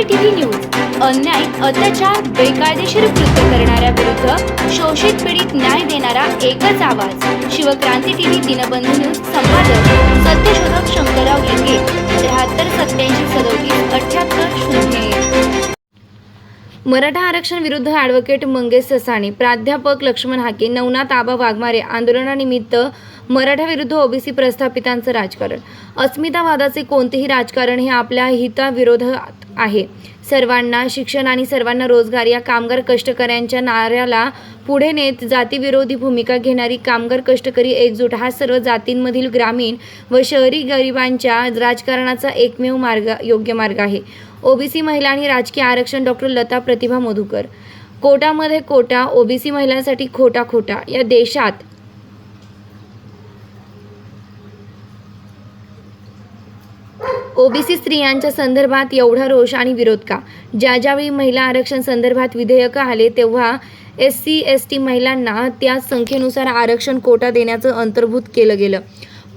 OBC TV news. अन्याय अत्याचार बेकायदेशीर कृत्य करणाऱ्या विरुद्ध शोषित पीडित न्याय देणारा एकच आवाज. शिवक्रांती टीव्ही दिनबंधू न्यूज संपादक सत्यशोधक शंकरराव लिंगे त्र्याहत्तर सत्याऐंशी सदोतीस अठ्याहत्तर शून्य मराठा आरक्षण विरुद्ध ॲडव्होकेट मंगेश ससाणे प्राध्यापक लक्ष्मण हाके नवनाथ आबा वाघमारे आंदोलनानिमित्त मराठा विरुद्ध ओबीसी प्रस्थापितांचं राजकारण. अस्मितावादाचे कोणतेही राजकारण हे आपल्या हिताविरोधात आहे. सर्वांना शिक्षण आणि सर्वांना रोजगार या कामगार कष्टकऱ्यांच्या नाऱ्याला पुढे नेत जातीविरोधी भूमिका घेणारी कामगार कष्टकरी एकजूट हा सर्व जातींमधील ग्रामीण व शहरी गरिबांच्या राजकारणाचा एकमेव मार्ग योग्य मार्ग आहे. ओबीसी महिला आणि राजकीय आरक्षण डॉक्टर लता प्रतिभा मधुकर. कोटामध्ये कोटा ओबीसी महिलांसाठी खोटा खोटा. या देशात ओबीसी स्त्रियांच्या संदर्भात एवढा रोष आणि विरोध का? ज्या ज्यावेळी महिला आरक्षण संदर्भात विधेयक आले तेव्हा एस सी एस टी महिलांना त्या संख्येनुसार आरक्षण कोटा देण्याचं अंतर्भूत केलं गेलं.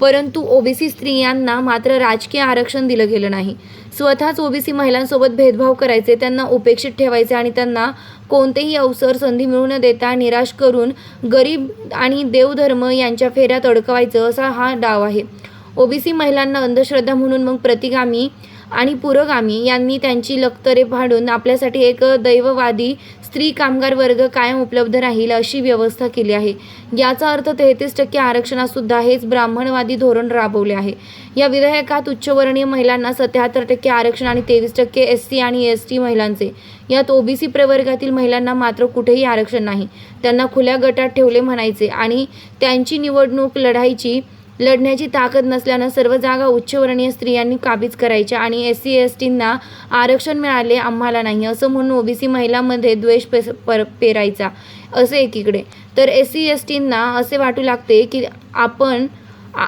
परंतु ओबीसी स्त्रियांना मात्र राजकीय आरक्षण दिलं गेलं नाही. स्वतःच ओबीसी महिलांसोबत भेदभाव करायचे त्यांना उपेक्षित ठेवायचे आणि त्यांना कोणतेही अवसर संधी मिळू न देता निराश करून गरीब आणि देवधर्म यांच्या फेऱ्यात अडकवायचं असा हा डाव आहे. ओबीसी महिलांना अंधश्रद्धा म्हणून मग प्रतिगामी आणि पुरोगामी यांनी त्यांची लक्तरे फाडून आपल्यासाठी एक दैववादी स्त्री कामगार वर्ग कायम उपलब्ध राहील अशी व्यवस्था केली आहे. याचा अर्थ तेहतीस टक्के आरक्षणासुद्धा हेच ब्राह्मणवादी धोरण राबवले आहे. या विधेयकात उच्चवर्णीय महिलांना सत्याहत्तर टक्के आरक्षण आणि तेवीस टक्के एस सी आणि एस टी महिलांचे. यात ओबीसी प्रवर्गातील महिलांना मात्र कुठेही आरक्षण नाही. त्यांना खुल्या गटात ठेवले म्हणायचे आणि त्यांची निवडणूक लढायची लढण्याची ताकद नसल्यानं सर्व जागा उच्चवर्णीय स्त्रियांनी काबीज करायच्या आणि एस सी एस टींना आरक्षण मिळाले आम्हाला नाही असं म्हणून ओबीसी महिलांमध्ये द्वेष पेस पर पेरायचा असे एकीकडे. तर एस सी एस टींना असे वाटू लागते की आपण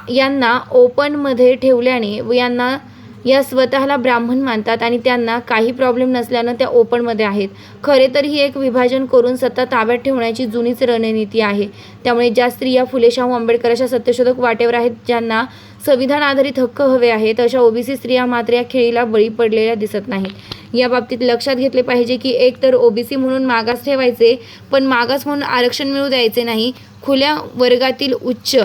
यांना ओपनमध्ये ठेवल्याने व यांना या स्वतःला ब्राह्मण मानतात आणि त्यांना काही प्रॉब्लेम नसल्यानं त्या ओपनमध्ये आहेत. खरे तर ही एक विभाजन करून सत्ता ताब्यात ठेवण्याची जुनीच रणनीती आहे. त्यामुळे ज्या स्त्रिया फुले शाहू आंबेडकरांच्या सत्यशोधक वाटेवर आहेत ज्यांना संविधान आधारित हक्क हवे आहेत अशा ओबीसी स्त्रिया मात्र या खेळीला बळी पडलेल्या दिसत नाहीत. या बाबतीत लक्षात घेतले पाहिजे की एक तर ओबीसी म्हणून मागास ठेवायचे पण मागास म्हणून आरक्षण मिळू द्यायचे नाही. खुल्या वर्गातील उच्च